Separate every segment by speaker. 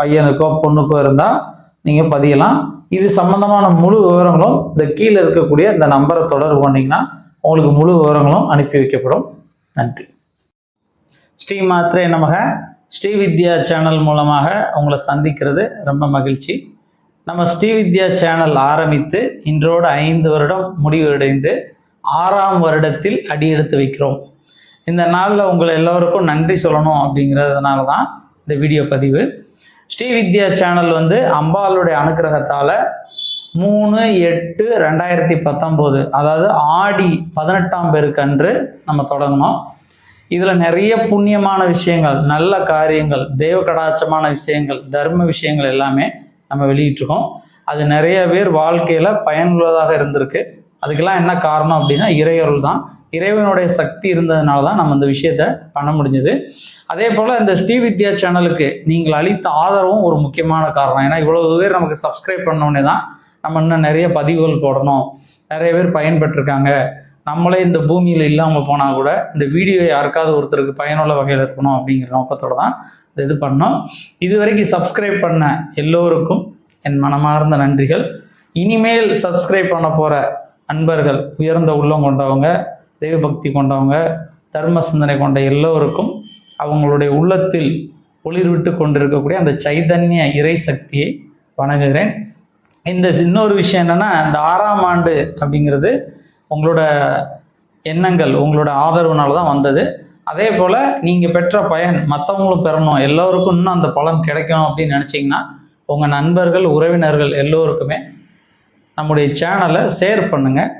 Speaker 1: பையனுக்கோ பொண்ணுக்கோ இருந்தால் நீங்கள் பதியலாம். இது சம்பந்தமான முழு விவரங்களும் இந்த கீழே இருக்கக்கூடிய இந்த நம்பரை தொடர்பு பண்ணிங்கன்னா உங்களுக்கு முழு விவரங்களும் அனுப்பி வைக்கப்படும். நன்றி. ஸ்ரீ மாத்திரை நமக. ஸ்ரீ வித்யா சேனல் மூலமாக உங்களை சந்திக்கிறது ரொம்ப மகிழ்ச்சி. நம்ம ஸ்ரீ வித்யா சேனல் ஆரம்பித்து இன்றோடு ஐந்து வருடம் முடிவடைந்து ஆறாம் வருடத்தில் அடியெடுத்து வைக்கிறோம். இந்த நாளில் உங்களை எல்லோருக்கும் நன்றி சொல்லணும் அப்படிங்கிறதுனால தான் இந்த வீடியோ பதிவு. ஸ்ரீ வித்யா சேனல் வந்து அம்பாளுடைய அனுக்கிரகத்தால் மூணு எட்டு ரெண்டாயிரத்தி பத்தொம்போது அதாவது ஆடி பதினெட்டாம் பேருக்கன்று நம்ம தொடங்கினோம் இதில் நிறைய புண்ணியமான விஷயங்கள் நல்ல காரியங்கள் தெய்வ கடாச்சமான விஷயங்கள் தர்ம விஷயங்கள் எல்லாமே நம்ம வெளியிட்டிருக்கோம். அது நிறைய பேர் வாழ்க்கையில் பயனுள்ளதாக இருந்திருக்கு. அதுக்கெல்லாம் என்ன காரணம் அப்படின்னா இறையருள் தான். இறைவனுடைய சக்தி இருந்ததுனால தான் நம்ம இந்த விஷயத்த பண்ண முடிஞ்சது. அதே போல் இந்த ஸ்ரீ வித்யா சேனலுக்கு நீங்கள் அளித்த ஆதரவும் ஒரு முக்கியமான காரணம். ஏன்னா இவ்வளவு பேர் நமக்கு சப்ஸ்கிரைப் பண்ணோடனே தான் நம்ம இன்னும் நிறைய பதிவுகள் போடணும். நிறைய பேர் பயன்பெற்றிருக்காங்க. நம்மளே இந்த பூமியில் இல்லாமல் போனால் கூட இந்த வீடியோ யாருக்காவது ஒருத்தருக்கு பயனுள்ள வகையில் இருக்கணும் அப்படிங்கிற நோக்கத்தோடு தான் இந்த இது பண்ணோம். இது வரைக்கும் சப்ஸ்கிரைப் பண்ண எல்லோருக்கும் என் மனமார்ந்த நன்றிகள். இனிமேல் சப்ஸ்கிரைப் பண்ண போகிற அன்பர்கள் உயர்ந்த உள்ளம் கொண்டவங்க தெய்வபக்தி கொண்டவங்க தர்ம சிந்தனை கொண்ட எல்லோருக்கும் அவங்களுடைய உள்ளத்தில் ஒளிர்விட்டு கொண்டிருக்கக்கூடிய அந்த சைதன்ய இறை சக்தியை வணங்குகிறேன். இந்த இன்னொரு விஷயம் என்னென்னா இந்த ஆறாம் ஆண்டு அப்படிங்கிறது உங்களோட எண்ணங்கள் உங்களோட ஆதரவுனால தான் வந்தது. அதே போல் நீங்கள் பெற்ற பயன் மற்றவங்களும் பெறணும் எல்லோருக்கும் இன்னும் அந்த பலன் கிடைக்கும் அப்படின்னு நினச்சிங்கன்னா உங்கள் நண்பர்கள் உறவினர்கள் எல்லோருக்குமே நம்முடைய சேனலை ஷேர் பண்ணுங்கள்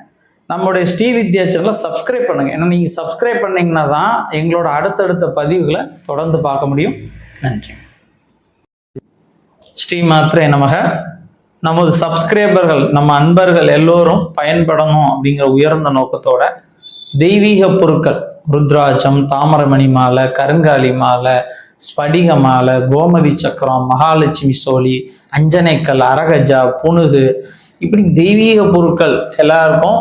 Speaker 1: நம்முடைய ஸ்ரீ வித்யா சேனலை சப்ஸ்கிரைப் பண்ணுங்கள் ஏன்னா நீங்கள் சப்ஸ்கிரைப் பண்ணிங்கன்னா தான் எங்களோட அடுத்தடுத்த பதிவுகளை தொடர்ந்து பார்க்க முடியும். நன்றி. ஸ்ரீ மாத்திரை நமக. நமது சப்ஸ்கிரைபர்கள் நம்ம அன்பர்கள் எல்லோரும் பயன்படணும் அப்படிங்கிற உயர்ந்த நோக்கத்தோட தெய்வீக பொருட்கள் ருத்ராட்சம் தாமரமணி மாலை கருங்காலி மாலை ஸ்படிக மாலை கோமதி சக்கரம் மகாலட்சுமி சோழி அஞ்சனைக்கல் அரகஜா புனுகு இப்படி தெய்வீக பொருட்கள் எல்லாருக்கும்